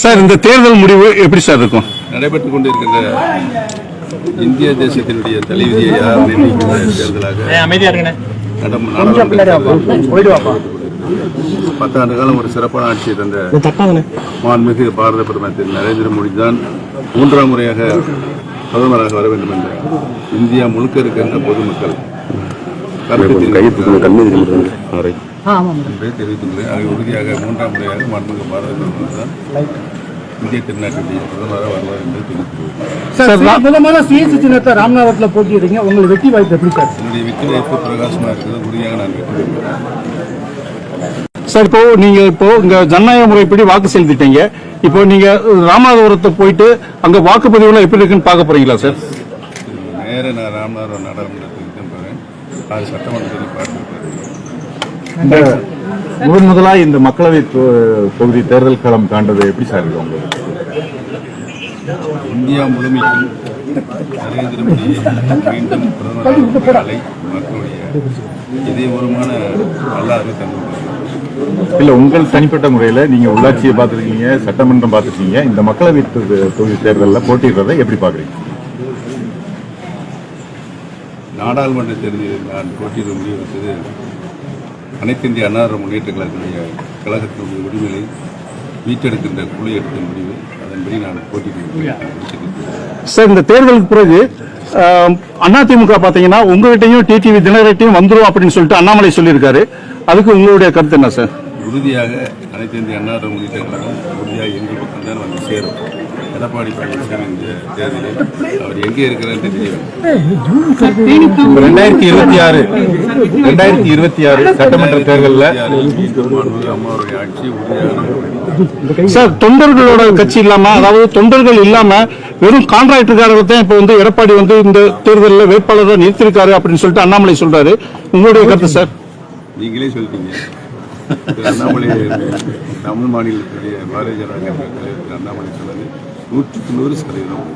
Sir இந்த தேர்தல் முடிவு எப்படி சார் இருக்கும்? நடைபெற்றுக் கொண்டிருக்கின்ற இந்திய தேசத்தினுடைய தலைவிதியை யார் நிர்ணயிக்கின்ற தேர்தலாக பத்தாண்டு காலம் ஒரு சிறப்பான ஆட்சியை தந்த மாண்புமிகு பாரத பிரதமர் திரு நரேந்திர மோடி தான் மூன்றாம் முறையாக பிரதமராக வர வேண்டும் என்ற இந்தியா முழுக்க இருக்கின்ற பொதுமக்கள் தெரிவித்துள்ளேன் ஆக உறுதியாக மூன்றாம் முறையாக மாண்புமிகு பாரத இந்திய திருநாட்டுடைய பிரதமராக வருவார் என்பதை தெரிவித்துள்ளேன். சார் சா- முதல்ல சிஎஸ்சி சின்னத்தை ராமநாதத்தில் உங்களுக்கு வெற்றி வாய்ப்பு எப்படி சார்? என்னுடைய வெற்றி வாய்ப்பு பிரகாசமாக இருக்கிறது உறுதியாக நான் வெற்றி சார் இப்போ நீங்க இப்போ இங்க ஜனநாயக முறைப்படி வாக்கு செலுத்திட்டீங்க. இப்போ நீங்க ராமநாதபுரத்தை போயிட்டு அங்க வாக்குப்பதிவுலாம் எப்படி இருக்குன்னு பார்க்க போறீங்களா சார்? நேர ராமநாதபுரம் போகிறேன் அது சட்டமன்றத்தில் பார்த்துருக்கேன் இந்த முதன் முதலா இந்த மக்களவை தொகுதி தேர்தல் களம் காண்றது எப்படி சார் உங்களுக்கு? இந்தியா முழுமைக்கும் நரேந்திர மோடியை மீண்டும் பிரதமராக அலை மக்களுடைய இதயபூர்வமான நல்லாவே தந்துள்ளது இல்ல உங்கள் தனிப்பட்ட முறையில நீங்க உள்ளாட்சியை பார்த்திருக்கீங்க சட்டமன்றம் பார்த்திருக்கீங்க இந்த மக்களவை தொகுதி தேர்தலில் போட்டியிடுறதை எப்படி பாக்குறீங்க நாடாளுமன்ற தேர்தலில் நான் போட்டியிட முடிவெடுத்தது அனைத்து இந்திய அன்னார முன்னேற்ற கழகத்தினுடைய கழகத்தினுடைய உரிமையை மீட்டெடுக்கின்ற குழு எடுத்த முடிவு. அதன்படி நான் போட்டியிடுகிறேன் சார் இந்த தேர்தலுக்கு பிறகு அதிமுக பாத்தீங்கன்னா உங்ககிட்டயும் டிடிவி தினகரட்டையும் வந்துரும் அப்படின்னு சொல்லிட்டு அண்ணாமலை சொல்லியிருக்காரு. அதுக்கு உங்களுடைய கருத்து என்ன சார்? உறுதியாக அனைத்து இந்திய அன்னார முன்னேற்ற கழகம் உறுதியாக எங்கள் பக்கம் தான் வந்து சேரும். எடப்பாடி பழனிசாமி இந்த தேர்தலில் அவர் எங்கே இருக்கிறார் தெரியும். ரெண்டாயிரத்தி இருபத்தி ஆறு ரெண்டாயிரத்தி இருபத்தி ஆறு சட்டமன்ற தேர்தலில் அம்மாவுடைய ஆட்சி உறுதியாக சார் தொண்டர்களோட கட்சி இல்லாம அதாவது தொண்டர்கள் இல்லாம வெறும் கான்ட்ராக்டர்காரர் தான் இப்ப வந்து எடப்பாடி வந்து இந்த தேர்தலில் வேட்பாளரை நிறுத்திருக்காரு அப்படின்னு சொல்லிட்டு அண்ணாமலை சொல்றாரு. உங்களுடைய கருத்து சார்? நீங்களே சொல்லிட்டீங்க. அண்ணாமலை தமிழ் மாநிலத்துடைய பாரதிய ஜனதா கட்சி தலைவர் அண்ணாமலை சொன்னது நூற்றுக்கு நூறு சதவீதம்